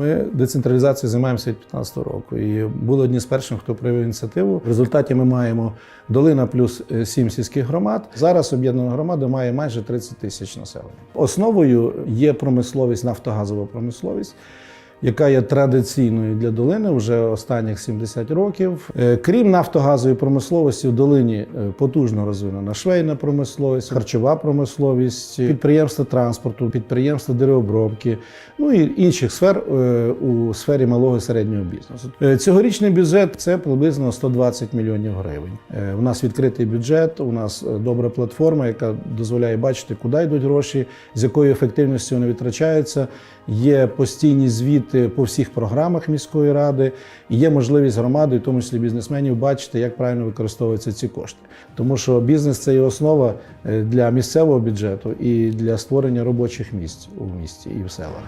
Ми децентралізацією займаємося від 2015 року і були одні з перших, хто проявив ініціативу. В результаті ми маємо долина плюс е, сім сільських громад. Зараз об'єднана громада має майже 30 тисяч населення. Основою є промисловість, нафтогазова промисловість. Яка є традиційною для долини вже останніх 70 років. Е, Крім нафтогазової промисловості, в долині е, потужно розвинена швейна промисловість, харчова промисловість, підприємства транспорту, підприємства деревообробки, ну і інших сфер е, у сфері малого і середнього бізнесу. Цьогорічний бюджет це приблизно 120 мільйонів гривень. У нас відкритий бюджет, у нас добра платформа, яка дозволяє бачити, куди йдуть гроші, з якою ефективністю вони витрачаються. Є постійні звіти по всіх програмах міської ради, і є можливість громади, в тому числі бізнесменів, бачити, як правильно використовуються ці кошти. Тому що бізнес це є основа е, для місцевого бюджету і для створення робочих місць у місті і в селах.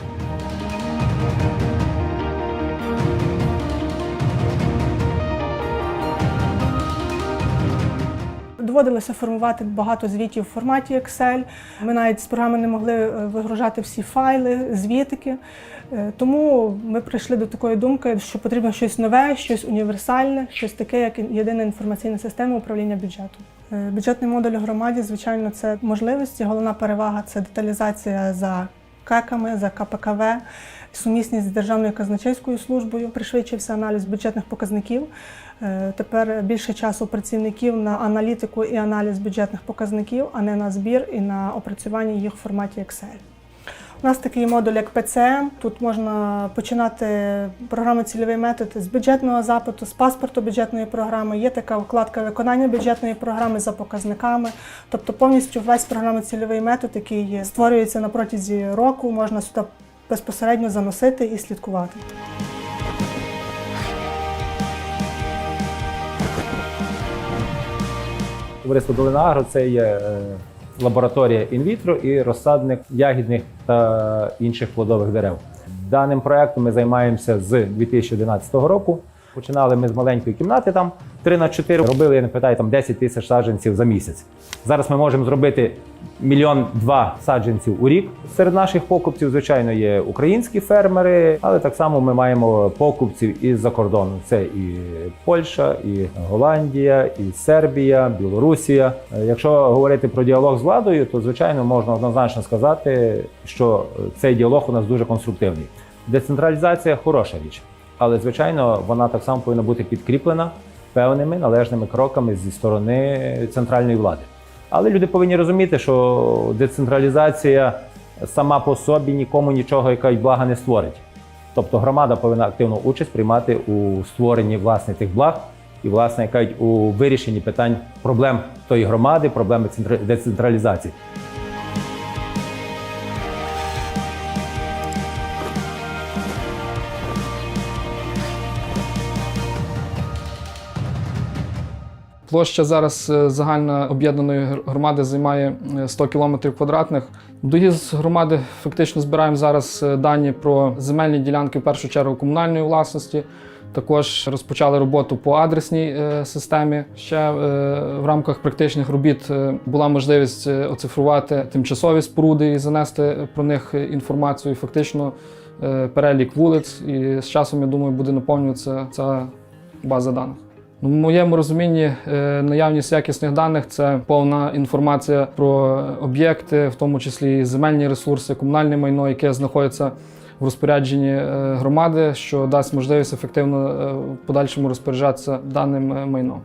Доводилося формувати багато звітів в форматі Excel. Ми навіть з програми не могли е, вигружати всі файли, звітики. Е, Тому ми прийшли до такої думки, що потрібно щось нове, щось універсальне, щось таке, як єдина інформаційна система управління бюджетом. Е, Бюджетний модуль громаді, звичайно, це можливості. Головна перевага це деталізація за КЕКами, за КПКВ, сумісність з Державною казначейською службою. Пришвидшився аналіз бюджетних показників. Е, Тепер більше часу працівників на аналітику і аналіз бюджетних показників, а не на збір і на опрацювання їх в форматі Excel. У нас такий модуль, як PCM. Тут можна починати програму цільовий метод з бюджетного запиту, з паспорту бюджетної програми. Є така вкладка виконання бюджетної програми за показниками. Тобто повністю весь програмний цільовий метод, який створюється на протязі року, можна сюди безпосередньо заносити і слідкувати. Товариство Долина Агро це є е, лабораторія інвітро і розсадник ягідних та інших плодових дерев. Даним проектом ми займаємося з 2011 року. Починали ми з маленької кімнати, там 3 на 4 робили, я не питаю, там 10 тисяч саджанців за місяць. Зараз ми можемо зробити мільйон два саджанців у рік. Серед наших покупців, звичайно, є українські фермери, але так само ми маємо покупців із-за кордону. Це і Польща, і Голландія, і Сербія, Білорусія. Якщо говорити про діалог з владою, то звичайно можна однозначно сказати, що цей діалог у нас дуже конструктивний. Децентралізація хороша річ, але звичайно вона так само повинна бути підкріплена певними належними кроками зі сторони центральної влади. Але люди повинні розуміти, що децентралізація сама по собі нікому нічого яка й блага не створить. Тобто громада повинна активну участь приймати у створенні власне тих благ і, власне, яка у вирішенні питань проблем тої громади, проблеми центра- децентралізації. Площа зараз е, загальна об'єднаної громади займає е, 100 кілометрів квадратних. Доїзд громади фактично збираємо зараз е, дані про земельні ділянки, в першу чергу комунальної власності. Також розпочали роботу по адресній е, системі. Ще е, в рамках практичних робіт е, була можливість е, оцифрувати тимчасові споруди і занести про них е, інформацію. Фактично е, перелік вулиць. І з часом, я думаю, буде наповнюватися ця база даних. Ну, В моєму розумінні е, наявність якісних даних це повна інформація про об'єкти, в тому числі і земельні ресурси, комунальне майно, яке знаходиться в розпорядженні е, громади, що дасть можливість ефективно е, в подальшому розпоряджатися даним майном.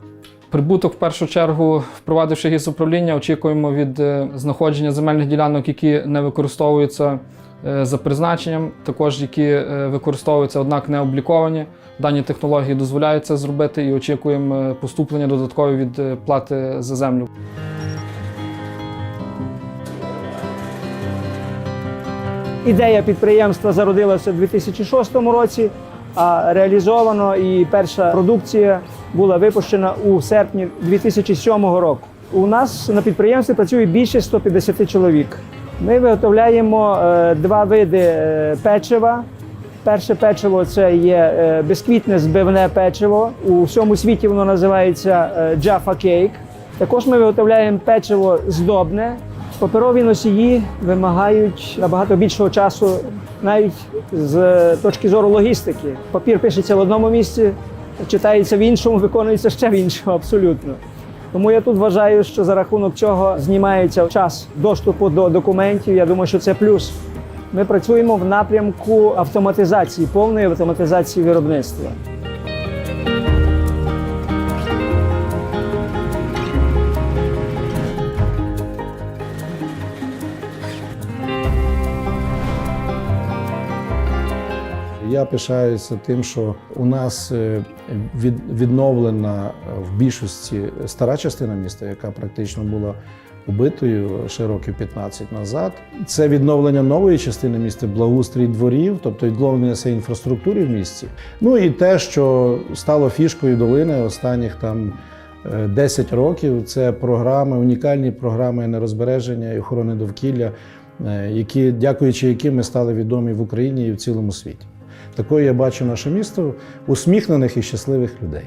Прибуток в першу чергу, впровадивши гіс управління, очікуємо від знаходження земельних ділянок, які не використовуються за призначенням, також які е, використовуються, однак не обліковані. Дані технології дозволяють це зробити і очікуємо е, поступлення додаткові від е, плати за землю. Ідея підприємства зародилася у 2006 році, а реалізовано і перша продукція була випущена у серпні 2007 року. У нас на підприємстві працює більше 150 чоловік. Ми виготовляємо е, два види е, печива. Перше печиво це є е, безквітне збивне печиво. У всьому світі воно називається Jaffa Cake. Також ми виготовляємо печиво здобне. Паперові носії вимагають набагато більшого часу навіть з точки зору логістики. Папір пишеться в одному місці, читається в іншому, виконується ще в іншому абсолютно. Тому я тут вважаю, що за рахунок чого знімається час доступу до документів. Я думаю, що це плюс. Ми працюємо в напрямку автоматизації, повної автоматизації виробництва. Я пишаюся тим, що у нас е, відновлена е, в більшості стара частина міста, яка практично була убитою ще років 15 назад. Це відновлення нової частини міста, благоустрій дворів, тобто відновлення цієї інфраструктури в місті. Ну і те, що стало фішкою долини останніх там. е, 10 років це програми, унікальні програми нерозбереження і охорони довкілля, е, які, дякуючи яким ми стали відомі в Україні і в цілому світі. Такою я бачу наше місто усміхнених і щасливих людей.